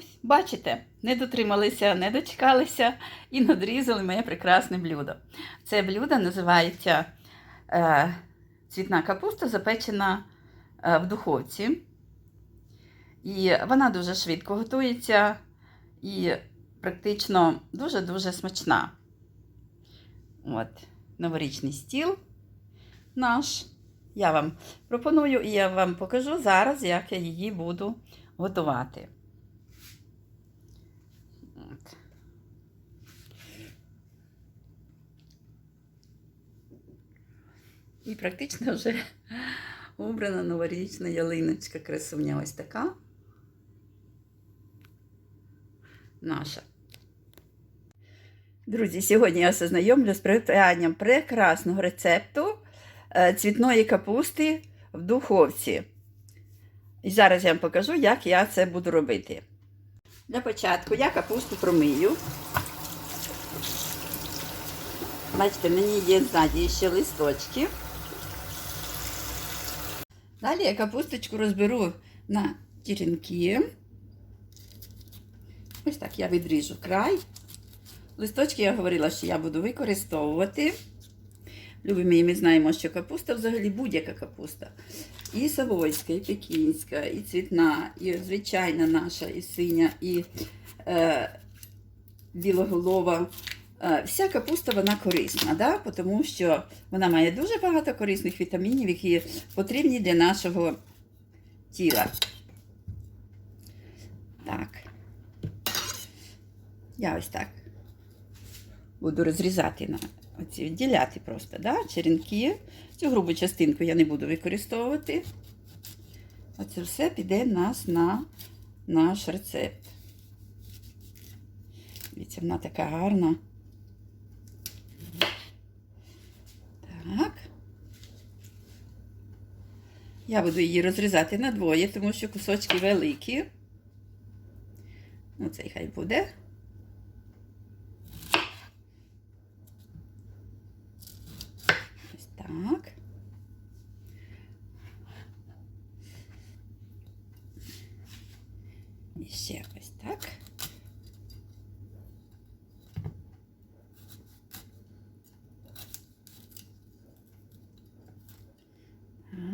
Ось, бачите, не дотрималися, не дочекалися і надрізали моє прекрасне блюдо. Це блюдо називається е, цвітна капуста, запечена е, в духовці. І вона дуже швидко готується і практично дуже-дуже смачна. От, новорічний стіл наш. Я вам пропоную і я вам покажу зараз, як я її буду готувати. От. І практично вже убрана новорічна ялиночка красуня ось така. Наша. Друзі, сьогодні я ознайомлю з приготуванням прекрасного рецепту е, цвітної капусти в духовці. І зараз я вам покажу, як я це буду робити. Для початку я капусту промию. Бачите, ній є ззаді ще листочки. Далі я капусточку розберу на тірінки. Ось так я відріжу край. Листочки я говорила, що я буду використовувати. Любимо, ми знаємо, що капуста взагалі будь-яка капуста. І савойська, і пекінська, і цвітна, і звичайна наша, і синя, і е, білоголова. Е, вся капуста вона корисна, да? тому що вона має дуже багато корисних вітамінів, які потрібні для нашого тіла. Так. Я ось так буду розрізати на оці, відділяти просто, да? черенки. Цю грубу частинку я не буду використовувати. Оце все піде нас на наш рецепт. Дивіться, вона така гарна. Так. Я буду її розрізати на двоє, тому що кусочки великі. Ну, цей хай буде. Ось так. І ось так.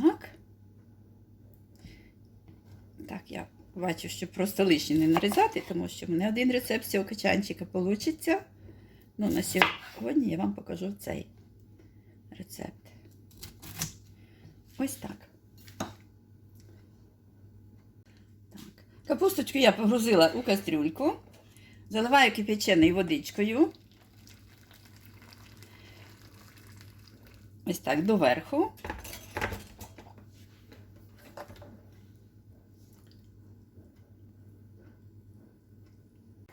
Так. Так, я бачу, що просто лишні не нарізати, тому що в мене один рецепт цього качанчика вийде. Ну, на сьогодні я вам покажу цей рецепт. Ось так. так. Капусточку я погрузила у кастрюльку, заливаю кипяченою водичкою. Ось так доверху.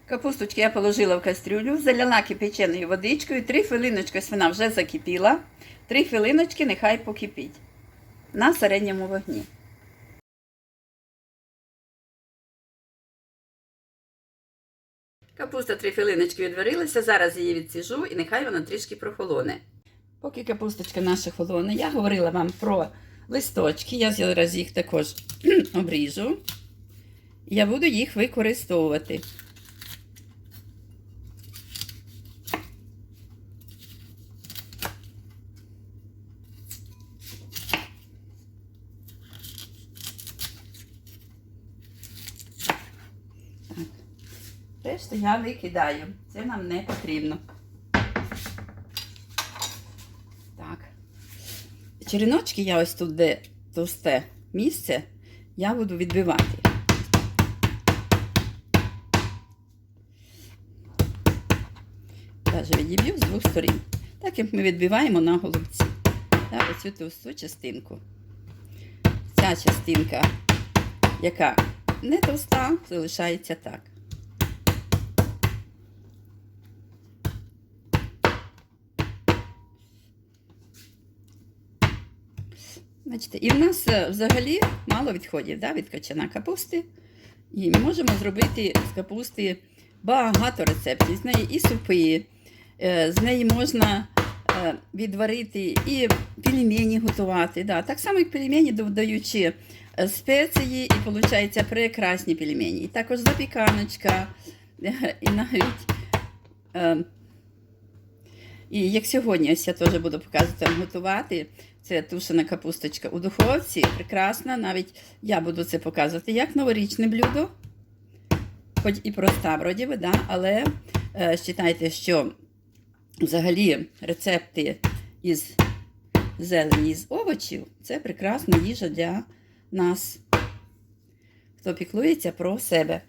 Капусточки я положила в кастрюлю, заляла кипяченою водичкою, три хвилиночки ось вона вже закипіла. Три хвилиночки нехай покипіть на середньому вогні. Капуста три хвилиночки відварилася, зараз її відсіжу і нехай вона трішки прохолоне. Поки капусточка наша холоне, я говорила вам про листочки, я зараз їх також обріжу. Я буду їх використовувати. Я викидаю. Це нам не потрібно. Так. Череночки я ось тут, де товсте місце, я буду відбивати. Даже відіб'ю з двох сторін. Так як ми відбиваємо на голубці. Так, оцю товсту частинку. Ця частинка, яка не товста, залишається так. Бачите, і в нас е, взагалі мало відходів да, від качана капусти. І ми можемо зробити з капусти багато рецептів. З неї і супи, е, з неї можна е, відварити і пельмені готувати. Да. Так само, як пельмені, додаючи спеції і виходить прекрасні пельмені. І також запіканочка, і навіть. І як сьогодні, ось я теж буду показувати готувати. Це тушена капусточка у духовці. Прекрасна. Навіть я буду це показувати як новорічне блюдо. Хоч і проста, вроді би, да? але е, вважайте, що взагалі рецепти із зелені з овочів це прекрасна їжа для нас, хто піклується про себе.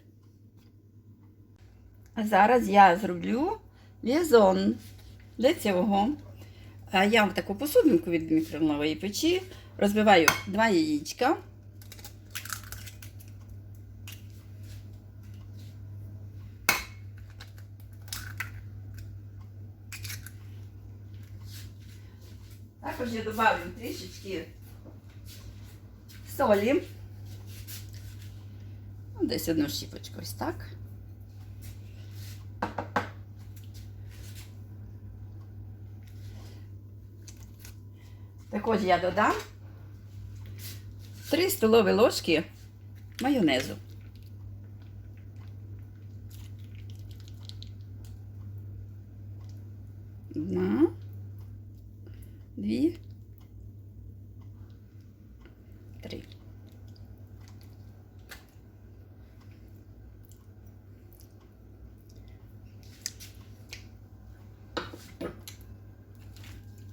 А зараз я зроблю лізон. Для цього я в таку посудинку від мікроволнової печі розбиваю два яєчка. Також я додаю трішечки солі. Ну, Десь одну щіпочку ось так. Також я додам 3 столові ложки майонезу. Одна, дві,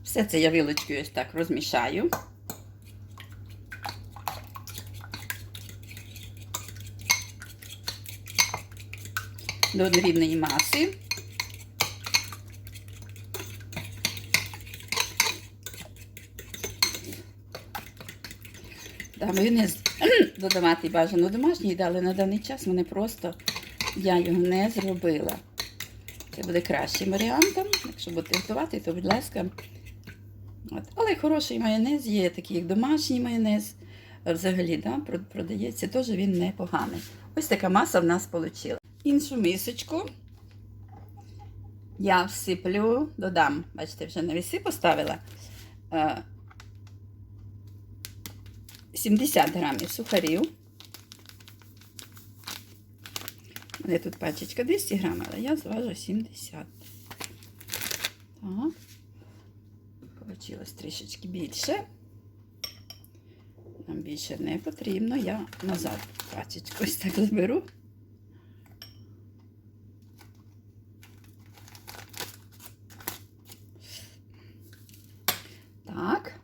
Все це я вилочкою ось так розмішаю. До однорідної маси. Да, майонез додавати бажано домашній, але на даний час мене просто я його не зробила. Це буде кращим варіантом. Якщо будете готувати, то, будь ласка, От. Але хороший майонез є, такий як домашній майонез. Взагалі, да, продається, теж він непоганий. Ось така маса в нас вийшла. Іншу мисочку я всиплю, додам, бачите, вже на віси поставила. е, 70 грамів сухарів. У мене тут пачечка 200 грамів, але я зважу 70. Так. Получилось трішечки більше. Нам більше не потрібно. Я назад пачечку ось так заберу. Так.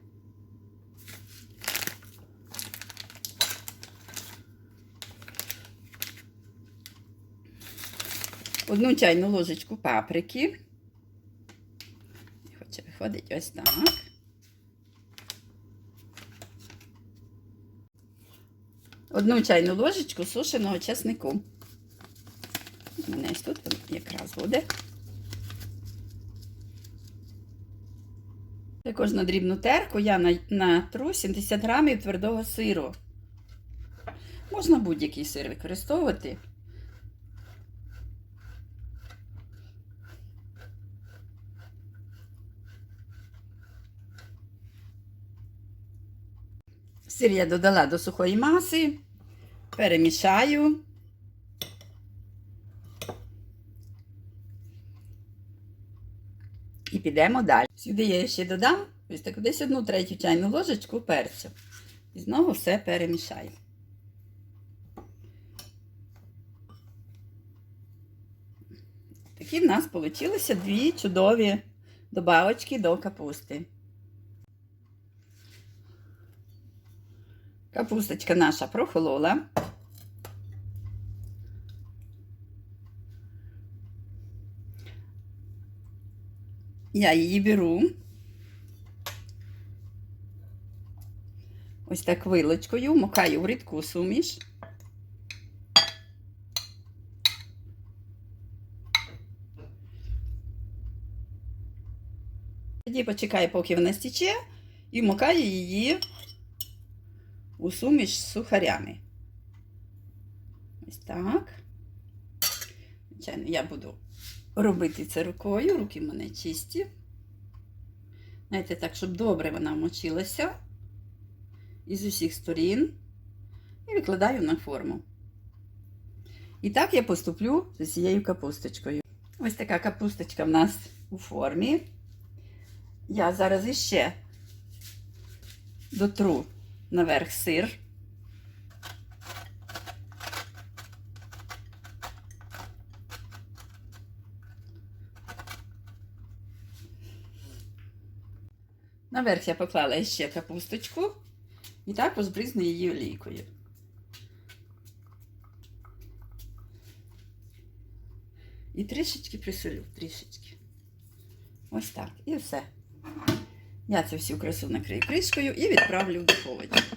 Одну чайну ложечку паприки. Виходить ось так. Одну чайну ложечку сушеного чеснику. У мене ось тут якраз буде. Також на дрібну терку я натру 70 грамів твердого сиру. Можна будь-який сир використовувати. Сир я додала до сухої маси, перемішаю. І підемо далі. Сюди я ще додам ось так десь одну третю чайну ложечку перцю. І знову все перемішаю. Такі в нас вийшли дві чудові добавочки до капусти. Капусточка наша прохолола. Я її беру. Ось так вилочкою, мукаю в рідку суміш. Тоді почекаю, поки вона стіче, і вмикаю її у суміш з сухарями. Ось так. Звичайно, я буду робити це рукою, руки в мене чисті. Знаєте, так, щоб добре вона вмочилася із усіх сторін. і викладаю на форму. І так я поступлю з цією капусточкою. Ось така капусточка в нас у формі. Я зараз іще дотру наверх сир. Наверх я поклала ще капусточку і також збризну її олійкою. І трішечки присолю, трішечки. Ось так. І все. Я цю всю красу накрию кришкою і відправлю в духовочку.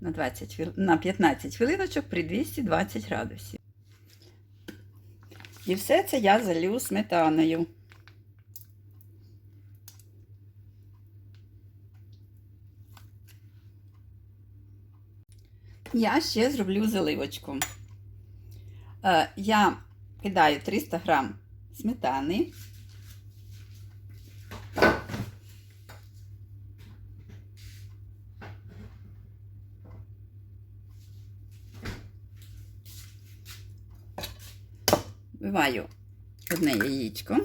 На, 20, на 15 хвилиночок при 220 градусів. І все це я залю сметаною. Я ще зроблю заливочку. Е, Я кидаю 300 грам сметани. Вбиваю одне яєчко.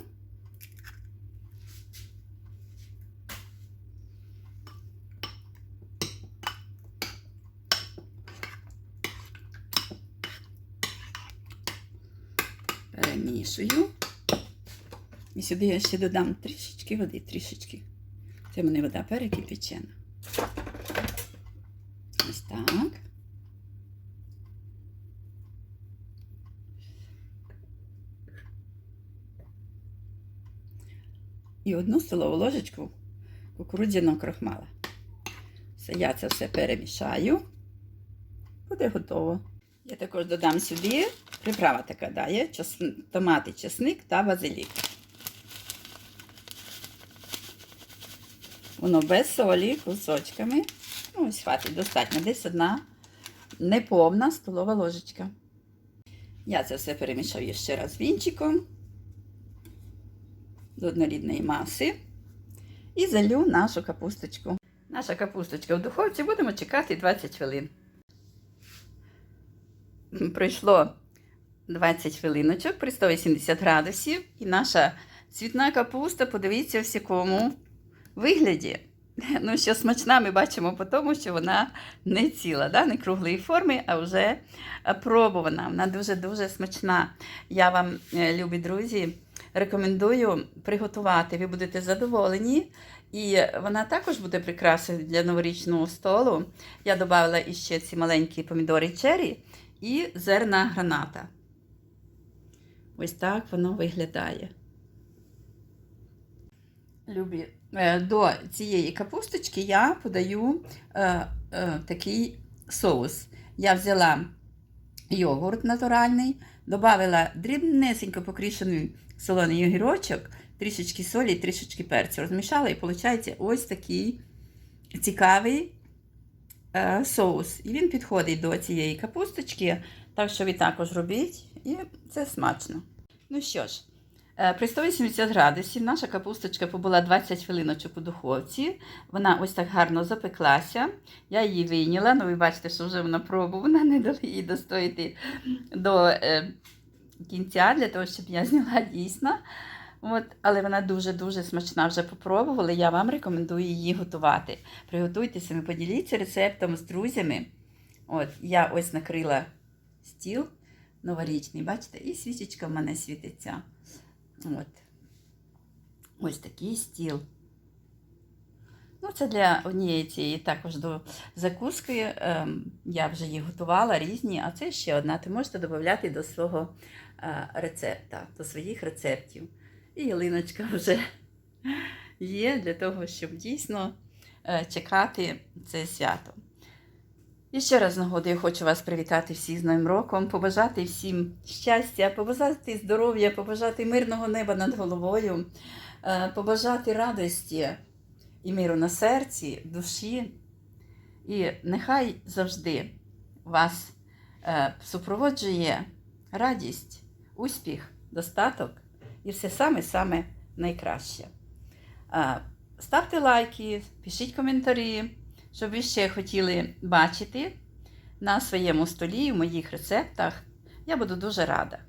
Перемішую. І сюди я ще додам трішечки води, трішечки. Це мене вода перекипячена. Ось так. І одну столову ложечку кукурудзяного крохмала. Все, я це все перемішаю. Буде готово. Я також додам сюди приправа така дає, томати, чесник та базилік. Воно без солі, кусочками. Ну, ось хватить достатньо. Десь одна неповна столова ложечка. Я це все перемішаю ще раз вінчиком до однорідної маси. І залю нашу капусточку. Наша капусточка в духовці будемо чекати 20 хвилин. Пройшло 20 хвилиночок при 180 градусів. І наша цвітна капуста, подивіться, в якому вигляді. Ну, що смачна, ми бачимо по тому, що вона не ціла, да? не круглої форми, а вже пробувана. Вона дуже-дуже смачна. Я вам, е, любі друзі, рекомендую приготувати. Ви будете задоволені. І вона також буде прикрасою для новорічного столу. Я додала іще ці маленькі помідори чері і зерна граната. Ось так воно виглядає. Любі, е, до цієї капусточки я подаю е, е, такий соус. Я взяла йогурт натуральний, додала дрібнесенько покрішений солоний огірочок, трішечки солі, трішечки перцю. Розмішала і виходить ось такий цікавий е, соус. І він підходить до цієї капусточки, так що ви також робіть, і це смачно. Ну що ж, при 180 градусів наша капусточка побула 20 хвилиночок у духовці. Вона ось так гарно запеклася. Я її вийняла, ну ви бачите, що вже вона пробувана, не дали її достояти до е, кінця, для того, щоб я зняла дійсно. От, але вона дуже-дуже смачна. Вже попробували. Я вам рекомендую її готувати. Приготуйтеся, ми поділіться рецептом з друзями. От, я ось накрила стіл новорічний, бачите, і свічечка в мене світиться. От. Ось такий стіл. Ну, це для однієї цієї також до закуски. Ем, я вже її готувала різні, а це ще одна. Ти можете додати до свого е, рецепта, до своїх рецептів. І ялиночка вже є для того, щоб дійсно е, чекати це свято. І ще раз нагодою хочу вас привітати всіх з Новим роком, побажати всім щастя, побажати здоров'я, побажати мирного неба над головою, е, побажати радості і миру на серці, душі. І нехай завжди вас е, супроводжує радість, успіх, достаток і все саме-саме найкраще. Е, Ставте лайки, пишіть коментарі, що ви ще хотіли бачити на своєму столі в моїх рецептах. Я буду дуже рада.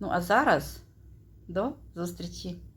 Ну а зараз до зустрічі!